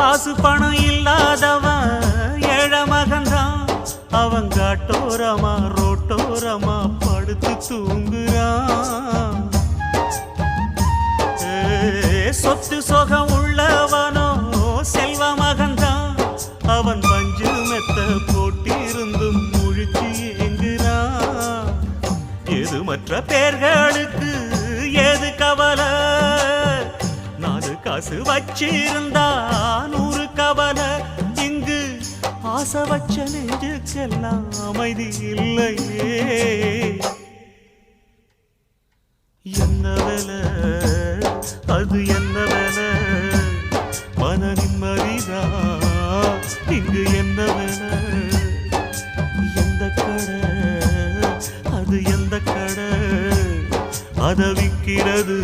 காசு பணம் இல்லாதவன் ஏழை மகன்தான் அவன் காட்டோரமா ரோட்டோரமா படுத்து தூங்குறான். சொத்து சொகம் உள்ளவனோ செல்வ மகன்தான் அவன் பஞ்சு மெத்த போட்டிருந்தும் முழிச்சு ஏங்குறான். எது மற்ற பேர்களுக்கு பசு வச்சிருந்தா நூறு கவலை. இங்கு ஆசை வச்ச நெஞ்சுக்கெல்லாம் அமைதி இல்லையே. என்ன வேலை? அது என்ன வேலை? மன நிம்மதிதான் இங்கு என்ன வேலை? எந்த கடை? அது எந்த கடை? அதை விற்கிறது